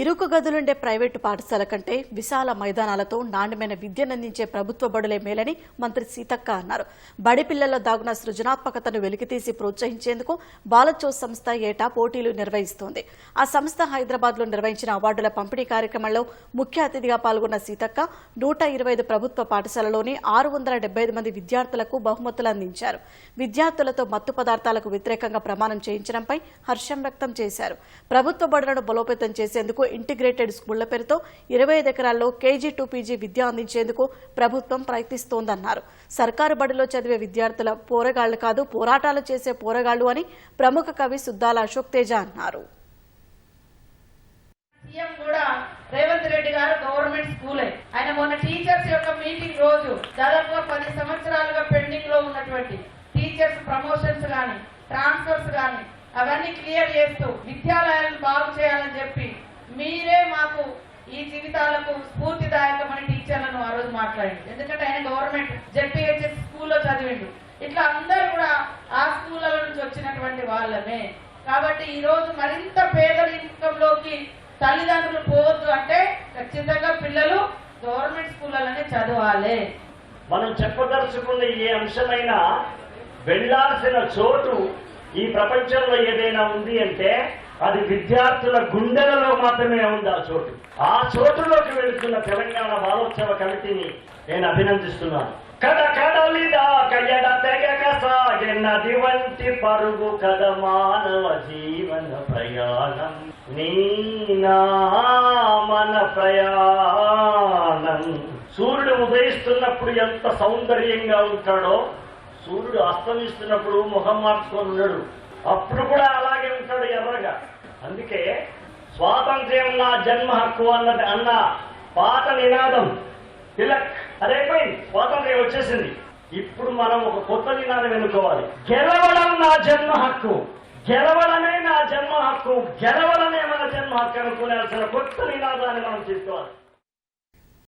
ఇరుకు గదులుండే ప్రైవేటు పాఠశాల కంటే విశాల మైదానాలతో నాణ్యమైన విద్యనందించే ప్రభుత్వ బడులే మేలని మంత్రి సీతక్క అన్నారు. బడి పిల్లల్లో దాగున సృజనాత్మకతను వెలికితీసి ప్రోత్సహించేందుకు బాలచో సంస్థ ఏటా పోటీలు నిర్వహిస్తోంది. ఆ సంస్థ హైదరాబాద్లో నిర్వహించిన అవార్డుల పంపిణీ కార్యక్రమంలో ముఖ్య అతిథిగా పాల్గొన్న సీతక్క నూట ఇరవై ఐదు ప్రభుత్వ పాఠశాలలోని ఆరు వందల డెబ్బై ఐదు మంది విద్యార్థులకు బహుమతులు అందించారు. విద్యార్థులతో మత్తు పదార్థాలకు వ్యతిరేకంగా ప్రమాణం చేయించడంపై హర్షం వ్యక్తం చేశారు. ప్రభుత్వ బడులను బలోపేతం చేసేందుకు ఇంటిగ్రేటెడ్ స్కూళ్ళ పేరుతో ఇరవై ఐదు ఎకరాల్లో కేజీ టూ పీజీ విద్య అందించేందుకు ప్రభుత్వం ప్రయత్నిస్తోందన్నారు. సర్కారు బడిలో చదివే విద్యార్థుల పోరగాళ్ళు కాదు పోరాటాలు చేసే పోరగాళ్ళు అని ప్రముఖ కవి సుద్దాల అశోక్ తేజ అన్నారు. సీఎం కూడా రేవంత్ రెడ్డి గారు గవర్నమెంట్ స్కూలే. ఆయన మొన్న టీచర్స్ యొక్క మీటింగ్ రోజు దాదాపుగా పది సంవత్సరాలుగా పెండింగ్లో ఉన్నటువంటి టీచర్స్ ప్రమోషన్స్ కానీ ట్రాన్స్ఫర్స్ కానీ అవన్నీ క్లియర్ చేస్తూ విద్యాలయాలను బాగు చేయాలని చెప్పి జీవితాలకు స్ఫూర్తిదాయకమని టీచర్లను ఆ రోజు మాట్లాడింది. ఎందుకంటే ఆయన గవర్నమెంట్ జెడ్పీహెచ్ఎస్ స్కూల్లో చదివిండు. ఇట్లా అందరూ కూడా ఆ స్కూళ్ళ నుంచి వచ్చినటువంటి వాళ్ళమే. కాబట్టి ఈ రోజు మరింత పేదరికంలోకి తల్లిదండ్రులు పోవద్దు అంటే ఖచ్చితంగా పిల్లలు గవర్నమెంట్ స్కూళ్ళలోనే చదవాలి. మనం చెప్పదలుచుకున్న ఏ అంశమైన వెళ్ళాల్సిన చోటు ఈ ప్రపంచంలో ఏదైనా ఉంది అంటే అది విద్యార్థుల గుండెలలో మాత్రమే ఉంది ఆ చోటు. ఆ చోటులోకి వెళుతున్న తెలంగాణ బాలోత్సవ కమిటీని నేను అభినందిస్తున్నాను. కడ కడలిదా కయ్యడ తెగక సాగే నది వంటి పరుగు కథ మానవ జీవన ప్రయాణం. నీ మన ప్రయాణం. సూర్యుడు ఉదయిస్తున్నప్పుడు ఎంత సౌందర్యంగా ఉంటాడో సూర్యుడు అస్తమిస్తున్నప్పుడు ముఖం మార్చుకొని ఉన్నాడు. అప్పుడు కూడా అలాగే అందుకే స్వాతంత్ర్యం నా జన్మ హక్కు అన్నది అన్న పాత నినాదం. తిలక్ అదైపోయింది. స్వాతంత్ర్యం వచ్చేసింది. ఇప్పుడు మనం ఒక కొత్త నినాదం ఎన్నుకోవాలి. గెలవడం నా జన్మ హక్కు. గెలవడమే నా జన్మ హక్కు. గెలవడమే మన జన్మ హక్కు అనుకునేసిన కొత్త నినాదాన్ని మనం తీసుకోవాలి